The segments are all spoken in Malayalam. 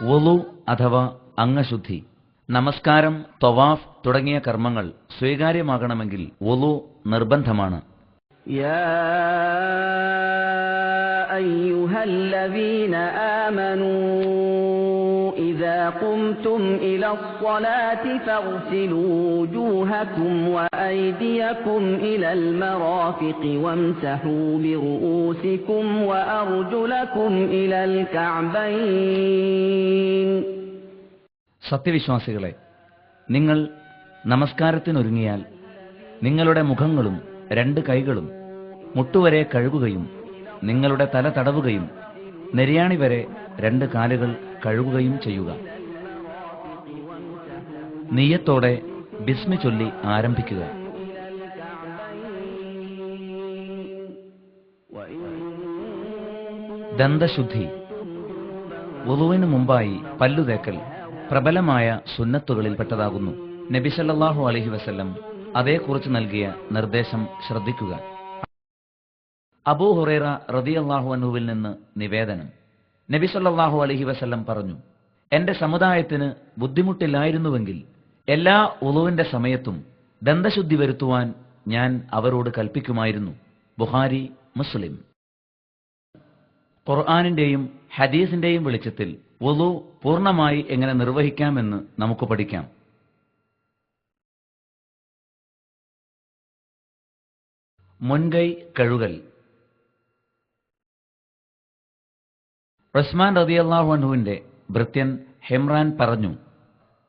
വുളു അഥവാ അംഗശുദ്ധി നമസ്കാരം തൊവാഫ് തുടങ്ങിയ കർമ്മങ്ങൾ സ്വീകാര്യമാകണമെങ്കിൽ വുളു നിർബന്ധമാണ് يا أيها الذين آمنوا إذا قمتم إلى الصلاة فاغسلوا وجوهكم وأيديكم إلى المرافق وامسحوا برؤوسكم وأرجلكم إلى الكعبين സത്യവിശ്വാസികളെ നിങ്ങൾ നമസ്കാരത്തിനൊരുങ്ങിയാൽ നിങ്ങളുടെ മുഖങ്ങളും രണ്ട് കൈകളും മുട്ടുവരെ കഴുകുകയും നിങ്ങളുടെ തല തടവുകയും നെരിയാണി വരെ രണ്ട് കാലുകൾ കഴുകുകയും ചെയ്യുക. നീയത്തോടെ ബിസ്മി ചൊല്ലി ആരംഭിക്കുക. ദന്തശുദ്ധി. വുളുവിന് മുമ്പായി പല്ലുതേക്കൽ പ്രബലമായ സുന്നത്തുകളിൽപ്പെട്ടതാകുന്നു. നബിസല്ലാഹു അലഹി വസ്ല്ലം അതേക്കുറിച്ച് നൽകിയ നിർദ്ദേശം ശ്രദ്ധിക്കുക. അബൂ ഹുറേറ റതിയല്ലാഹു അൻഹുവിൽ നിന്ന് നിവേദനം. നബി സല്ലാഹു അലഹി വസല്ലം പറഞ്ഞു എന്റെ സമുദായത്തിന് ബുദ്ധിമുട്ടില്ലായിരുന്നുവെങ്കിൽ എല്ലാ ഉളുവിന്റെ സമയത്തും ദന്തശുദ്ധി വരുത്തുവാൻ ഞാൻ അവരോട് കൽപ്പിക്കുമായിരുന്നു. ബുഹാരി മുസ്ലിം. ഖുർആാനിന്റെയും ഹദീസിന്റെയും വെളിച്ചത്തിൽ ഉളു പൂർണമായി എങ്ങനെ നിർവഹിക്കാമെന്ന് നമുക്ക് പഠിക്കാം. മുൻകൈ കഴുകൽ. ഉസ്മാൻ അള്ളാഹു അൻഹുവിന്റെ ഭൃത്യൻ ഹെമ്രാൻ പറഞ്ഞു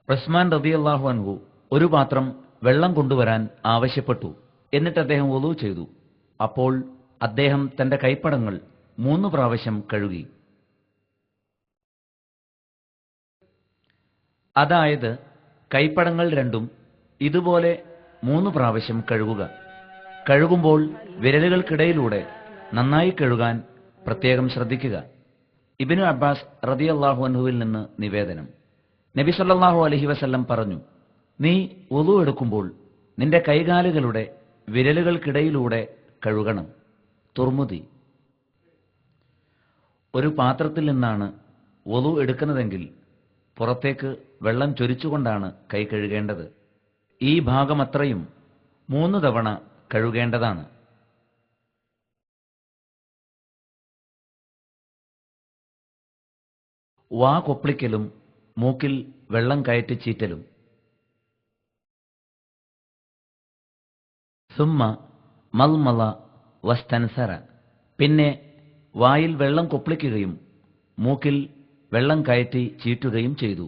ഉസ്മാൻ അള്ളാഹു അൻഹു ഒരു പാത്രം വെള്ളം കൊണ്ടുവരാൻ ആവശ്യപ്പെട്ടു. എന്നിട്ട് അദ്ദേഹം ഒതു ചെയ്തു. അപ്പോൾ അദ്ദേഹം തന്റെ കൈപ്പടങ്ങൾ മൂന്ന് പ്രാവശ്യം കഴുകി. അതായത് കൈപ്പടങ്ങൾ രണ്ടും ഇതുപോലെ മൂന്ന് പ്രാവശ്യം കഴുകുക. കഴുകുമ്പോൾ വിരലുകൾക്കിടയിലൂടെ നന്നായി കഴുകാൻ പ്രത്യേകം ശ്രദ്ധിക്കുക. ഇബിനു അബ്ബാസ് റതിയല്ലാഹു അൻഹുവിൽ നിന്ന് നിവേദനം. നബി സല്ലാഹു അലഹി വസല്ലം പറഞ്ഞു നീ ഒതു എടുക്കുമ്പോൾ നിന്റെ കൈകാലുകളുടെ വിരലുകൾക്കിടയിലൂടെ കഴുകണം. തുർമുതി ഒരു പാത്രത്തിൽ നിന്നാണ് ഒതു എടുക്കുന്നതെങ്കിൽ പുറത്തേക്ക് വെള്ളം ചൊരിച്ചുകൊണ്ടാണ് കൈ കഴുകേണ്ടത്. ഈ ഭാഗമത്രയും മൂന്ന് തവണ കഴുകേണ്ടതാണ്. വാ കൊപ്ലിക്കലും മൂക്കിൽ വെള്ളം കയറ്റി ചീറ്റലും. സുമ്മ മൽമല വസ്തൻസറ പിന്നെ വായിൽ വെള്ളം കൊപ്ലിക്കുകയും മൂക്കിൽ വെള്ളം കയറ്റി ചീറ്റുകയും ചെയ്തു.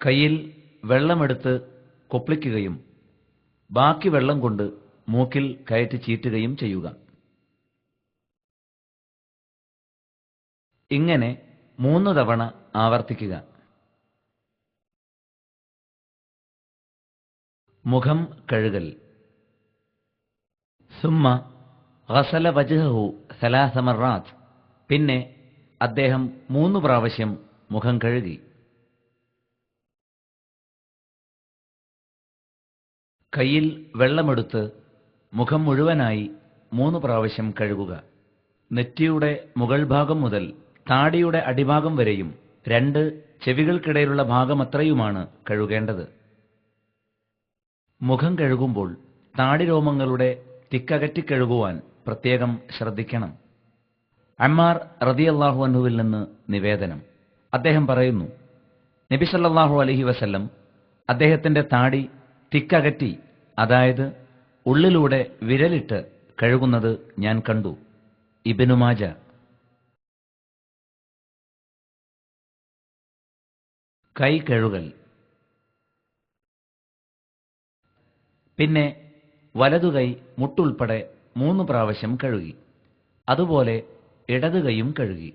കയ്യിൽ വെള്ളമെടുത്ത് കൊപ്ലിക്കുകയും ബാക്കി വെള്ളം കൊണ്ട് മൂക്കിൽ കയറ്റി ചീറ്റുകയും ചെയ്യുക. ഇങ്ങനെ മൂന്ന് തവണ ആവർത്തിക്കുക. മുഖം കഴുകൽ. സുമ്മ ഗസല വജഹു സലാസമറാത്ത് പിന്നെ അദ്ദേഹം മൂന്ന് പ്രാവശ്യം മുഖം കഴുകി. കയ്യിൽ വെള്ളമെടുത്ത് മുഖം മുഴുവനായി മൂന്ന് പ്രാവശ്യം കഴുകുക. നെറ്റിയുടെ മുകൾ ഭാഗം മുതൽ താടിയുടെ അടിഭാഗം വരെയും രണ്ട് ചെവികൾക്കിടയിലുള്ള ഭാഗമത്രയുമാണ് കഴുകേണ്ടത്. മുഖം കഴുകുമ്പോൾ താടിരോമങ്ങളുടെ തിക്കകറ്റി കഴുകുവാൻ പ്രത്യേകം ശ്രദ്ധിക്കണം. അമ്മാർ റതിയല്ലാഹു അൻഹുവിൽ നിന്ന് നിവേദനം. അദ്ദേഹം പറയുന്നു നബി സല്ലല്ലാഹു അലൈഹി വസല്ലം അദ്ദേഹത്തിന്റെ താടി തിക്കകറ്റി അതായത് ഉള്ളിലൂടെ വിരലിട്ട് കഴുകുന്നത് ഞാൻ കണ്ടു. ഇബിനുമാജ കൈ കഴുകൽ പിന്നെ വലതുകൈ മുട്ടുൾപ്പെടെ മൂന്ന് പ്രാവശ്യം കഴുകി. അതുപോലെ ഇടതുകൈയും കഴുകി.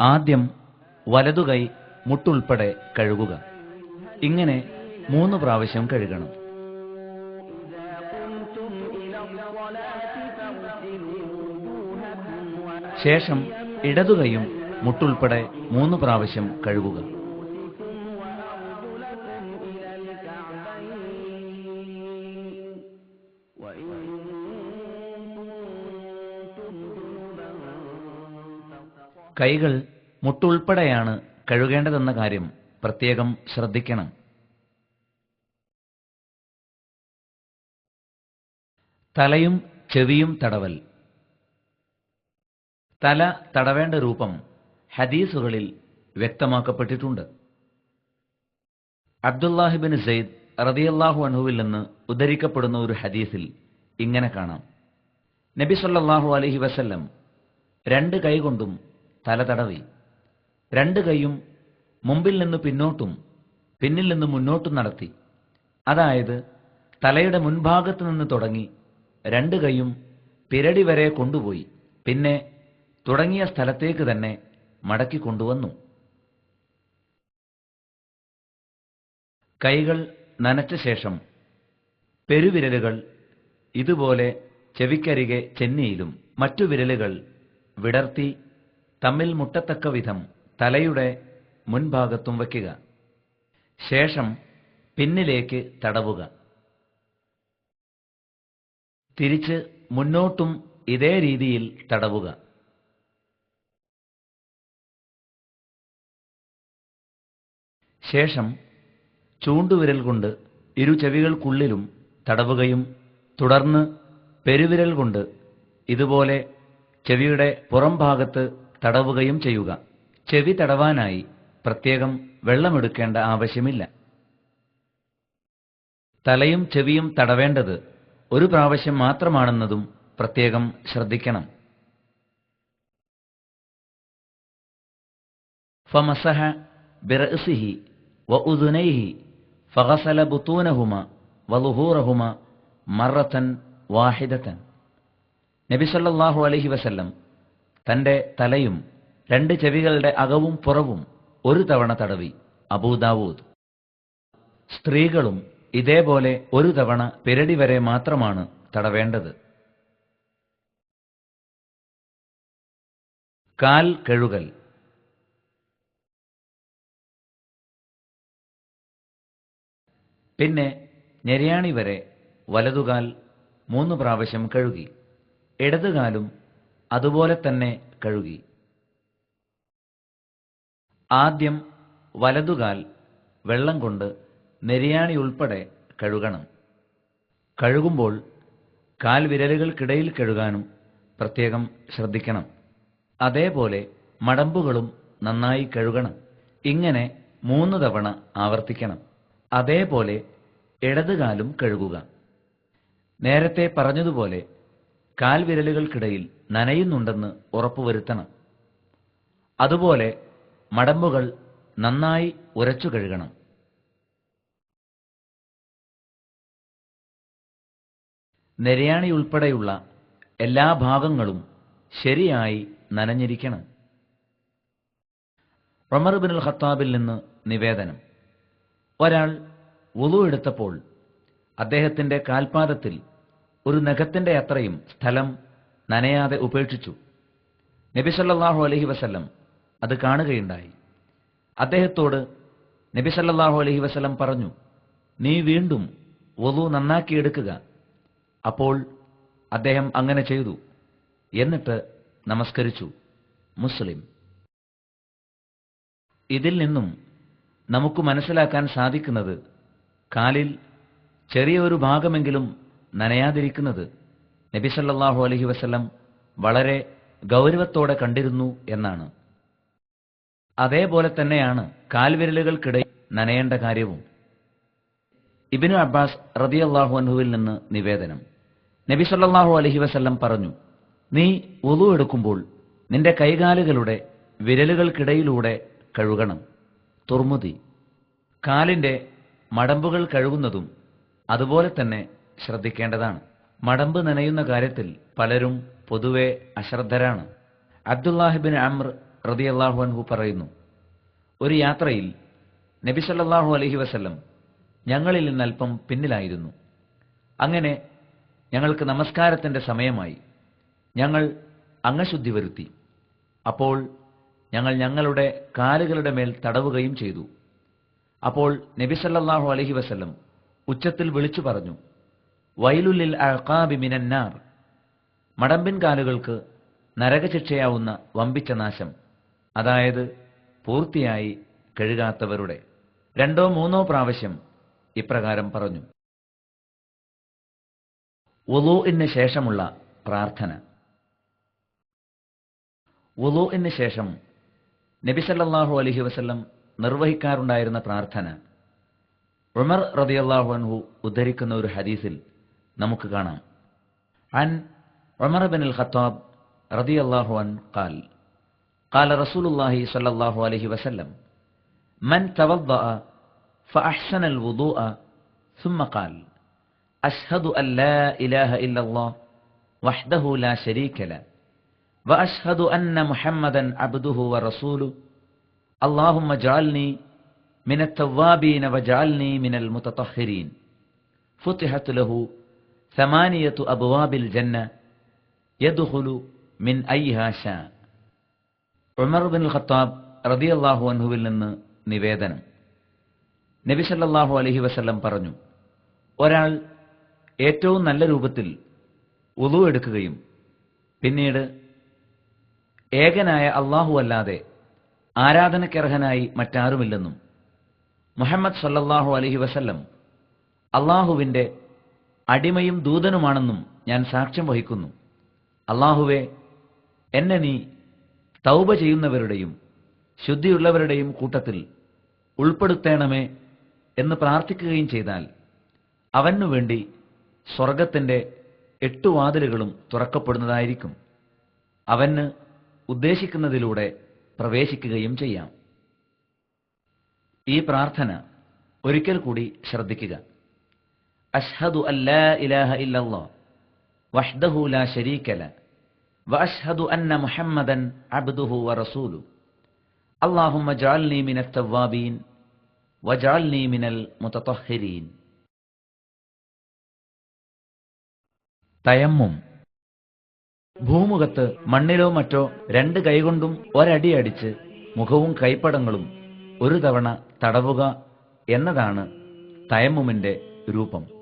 ആദ്യം വലതുകൈ മുട്ടുൾപ്പെടെ കഴുകുക. ഇങ്ങനെ മൂന്ന് പ്രാവശ്യം കഴുകണം. ശേഷം ഇടതുകൈയും മുട്ടുൾപ്പെടെ മൂന്ന് പ്രാവശ്യം കഴുകുക. കൈകൾ മുട്ടുൾപ്പെടെയാണ് കഴുകേണ്ടതെന്ന കാര്യം പ്രത്യേകം ശ്രദ്ധിക്കണം. തലയും ചെവിയും തടവൽ. തല തടവേണ്ട രൂപം ഹദീസുകളിൽ വ്യക്തമാക്കപ്പെട്ടിട്ടുണ്ട്. അബ്ദുല്ലാഹിബിൻ സെയ്ദ് റതിയല്ലാഹു അൻഹുവിൽ നിന്ന് ഉദ്ധരിക്കപ്പെടുന്ന ഒരു ഹദീസിൽ ഇങ്ങനെ കാണാം. നബി സല്ലാഹു അലഹി വസല്ലം രണ്ട് കൈകൊണ്ടും തല തടവി. രണ്ട് കൈയും മുമ്പിൽ നിന്ന് പിന്നോട്ടും പിന്നിൽ നിന്ന് മുന്നോട്ടും നടത്തി. അതായത് തലയുടെ മുൻഭാഗത്ത് നിന്ന് തുടങ്ങി രണ്ട് കൈയും പിരടി വരെ കൊണ്ടുപോയി. പിന്നെ തുടങ്ങിയ സ്ഥലത്തേക്ക് തന്നെ മടക്കി കൊണ്ടുവന്നു. കൈകൾ നനച്ച ശേഷം പെരുവിരലുകൾ ഇതുപോലെ ചെവിക്കരികെ ചെന്നിയിലും മറ്റു വിരലുകൾ വിടർത്തി തമ്മിൽ മുട്ടത്തക്ക വിധം തലയുടെ മുൻഭാഗത്തും വയ്ക്കുക. ശേഷം പിന്നിലേക്ക് തടവുക. തിരിച്ച് മുന്നോട്ടും ഇതേ രീതിയിൽ തടവുക. ശേഷം ചൂണ്ടുവിരൽ കൊണ്ട് ഇരു ചെവികൾക്കുള്ളിലും തടവുകയും തുടർന്ന് പെരുവിരൽ കൊണ്ട് ഇതുപോലെ ചെവിയുടെ പുറം ഭാഗത്ത് തടവുകയും ചെയ്യുക. ചെവി തടവാനായി പ്രത്യേകം വെള്ളമെടുക്കേണ്ട ആവശ്യമില്ല. തലയും ചെവിയും തടവേണ്ടത് ഒരു പ്രാവശ്യം മാത്രമാണെന്നതും പ്രത്യേകം ശ്രദ്ധിക്കണം. ഫമസഹ ബിറസിഹി വ فغسل بطونهما وظهورهما مرة واحدة നബി സല്ലല്ലാഹു അലൈഹി വസല്ലം തന്റെ തലയും രണ്ട് ചെവികളുടെ അകവും പുറവും ഒരു തവണ തടവി അബൂദാവൂദ് സ്ത്രീകളും ഇതേപോലെ ഒരു തവണ പിരടി വരെ മാത്രമാണ് തടവേണ്ടത്. കാൽ കഴുകൽ പിന്നെ ഞെരിയാണി വരെ വലതുകാൽ മൂന്ന് പ്രാവശ്യം കഴുകി ഇടതുകാലും അതുപോലെ തന്നെ കഴുകി. ആദ്യം വലതുകാൽ വെള്ളം കൊണ്ട് നെരിയാണി ഉൾപ്പെടെ കഴുകണം. കഴുകുമ്പോൾ കാൽ വിരലുകൾക്കിടയിൽ കഴുകാനും പ്രത്യേകം ശ്രദ്ധിക്കണം. അതേപോലെ മടമ്പുകളും നന്നായി കഴുകണം. ഇങ്ങനെ മൂന്ന് തവണ ആവർത്തിക്കണം. അതേപോലെ ഇടതുകാലും കഴുകുക. നേരത്തെ പറഞ്ഞതുപോലെ കാൽവിരലുകൾക്കിടയിൽ നനയുന്നുണ്ടെന്ന് ഉറപ്പുവരുത്തണം. അതുപോലെ മടമ്പുകൾ നന്നായി ഉരച്ചു കഴുകണം. നെരയാണി ഉൾപ്പെടെയുള്ള എല്ലാ ഭാഗങ്ങളും ശരിയായി നനഞ്ഞിരിക്കണം. റമർബിനുൽ ഖത്താബിൽ നിന്ന് നിവേദനം. ഒരാൾ വുളു എടുത്തപ്പോൾ അദ്ദേഹത്തിന്റെ കാൽപാദത്തിൽ ഒരു നഖത്തിന്റെ അത്രയും സ്ഥലം നനയാതെ ഉപേക്ഷിച്ചു. നബിസല്ലാഹു അലഹി വസല്ലം അത് കാണുകയുണ്ടായി. അദ്ദേഹത്തോട് നബിസല്ലാഹു അലൈഹി വസല്ലം പറഞ്ഞു നീ വീണ്ടും വുളു നന്നാക്കിയെടുക്കുക അപ്പോൾ അദ്ദേഹം അങ്ങനെ ചെയ്തു. എന്നിട്ട് നമസ്കരിച്ചു. മുസ്ലിം. ഇതിൽ നിന്നും നമുക്ക് മനസ്സിലാക്കാൻ സാധിക്കുന്നത് കാലിൽ ചെറിയൊരു ഭാഗമെങ്കിലും നനയാതിരിക്കുന്നത് നബി സല്ലല്ലാഹു അലൈഹി വസല്ലം വളരെ ഗൗരവത്തോടെ കണ്ടിരുന്നു എന്നാണ്. അതേപോലെ തന്നെയാണ് കാൽവിരലുകൾക്കിടയിൽ നനയേണ്ട കാര്യവും. ഇബിനു അബ്ബാസ് റതിയല്ലാഹു അൻഹുവിൽ നിന്ന് നിവേദനം. നബി സല്ലല്ലാഹു അലൈഹി വസല്ലം പറഞ്ഞു നീ ഒതു എടുക്കുമ്പോൾ നിന്റെ കൈകാലുകളുടെ വിരലുകൾക്കിടയിലൂടെ കഴുകണം. തുർമുതി കാലിന്റെ മടമ്പുകൾ കഴുകുന്നതും അതുപോലെ തന്നെ ശ്രദ്ധിക്കേണ്ടതാണ്. മടമ്പ് നനയുന്ന കാര്യത്തിൽ പലരും പൊതുവെ അശ്രദ്ധരാണ്. അബ്ദുല്ലാഹിബിൻ അമർ റതിയല്ലാഹു അൻഹു പറയുന്നു ഒരു യാത്രയിൽ നബി സല്ലല്ലാഹു അലൈഹി വസല്ലം ഞങ്ങളിൽ നിന്ന് അല്പം പിന്നിലായിരുന്നു. അങ്ങനെ ഞങ്ങൾക്ക് നമസ്കാരത്തിന്റെ സമയമായി. ഞങ്ങൾ അംഗശുദ്ധി വരുത്തി. അപ്പോൾ ഞങ്ങൾ ഞങ്ങളുടെ കാലുകളുടെ മേൽ തടവുകയും ചെയ്തു. അപ്പോൾ നബിസല്ലാഹു അലഹി വസല്ലം ഉച്ചത്തിൽ വിളിച്ചു പറഞ്ഞു വൈലുലിൽ അഴക്കാബി മിനന്നാർ മടമ്പിൻ കാലുകൾക്ക് നരകശിക്ഷയാവുന്ന വമ്പിച്ച നാശം അതായത് പൂർത്തിയായി കഴുകാത്തവരുടെ. രണ്ടോ മൂന്നോ പ്രാവശ്യം ഇപ്രകാരം പറഞ്ഞു. വുളൂഇന് ശേഷമുള്ള പ്രാർത്ഥന. വുളൂഇന് ശേഷം നബിസല്ലാഹു അലഹി വസ്ല്ലം നിർവഹിക്കാറുണ്ടായിരുന്ന പ്രാർത്ഥന ഉമർ റതിയല്ലാഹു അൻഹു ഉദ്ധരിക്കുന്ന ഒരു ഹദീസിൽ നമുക്ക് കാണാം അൻ ഉമർ ബിൻ അൽ ഖത്താബ് റതിയല്ലാഹു അൻ ഖാൽ قال رسول الله صلى الله عليه وسلم من توضأ فأحسن الوضوء ثم قال أشهد أن لا إله إلا الله وحده لا شريك له وأشهد أن محمدا عبده ورسوله اللهم اجعلني من التوابين واجعلني من المتطهرين فتحت له ثمانية أبواب الجنة يدخل من أيها شاء ഉമർ ബിൻ ഖത്താബ് റദിയല്ലാഹു അൻഹുവിൽ നിന്ന് നിവേദനം നബി സല്ലല്ലാഹു അലൈഹി വസല്ലം പറഞ്ഞു ഒരാൾ ഏറ്റവും നല്ല രൂപത്തിൽ ഉളു എടുക്കുകയും പിന്നീട് ഏകനായ അള്ളാഹു അല്ലാതെ ആരാധനക്കർഹനായി മറ്റാരുമില്ലെന്നും മുഹമ്മദ് സല്ലാഹു അലഹി വസല്ലം അള്ളാഹുവിന്റെ അടിമയും ദൂതനുമാണെന്നും ഞാൻ സാക്ഷ്യം വഹിക്കുന്നു. അള്ളാഹുവെ എന്നെ നീ തൗബ ചെയ്യുന്നവരുടെയും ശുദ്ധിയുള്ളവരുടെയും കൂട്ടത്തിൽ ഉൾപ്പെടുത്തേണമേ എന്ന് പ്രാർത്ഥിക്കുകയും ചെയ്താൽ അവനു വേണ്ടി സ്വർഗത്തിന്റെ എട്ടു വാതിലുകളും തുറക്കപ്പെടുന്നതായിരിക്കും. അവന് ഉദ്ദേശിക്കുന്നതിലൂടെ പ്രവേശിക്കുകയും ചെയ്യാം ഈ പ്രാർത്ഥന ഒരിക്കൽ കൂടി ശ്രദ്ധിക്കുക അഷ്ഹദു അല്ലാ ഇലാഹ ഇല്ലല്ലാ വഹ്ദഹു ലാ ശരീക ല واشهد ان محمدا عبده ورسوله اللهم اجعلني من التوابين واجعلني من المتطهرين തയമ്മും ഭൂമുഖത്ത് മണ്ണിലോ മറ്റോ രണ്ട് കൈകൊണ്ടും ഒരടി അടിച്ച് മുഖവും കൈപ്പടങ്ങളും ഒരു തവണ തടവുക എന്നതാണ് തയമ്മുമിന്റെ രൂപം.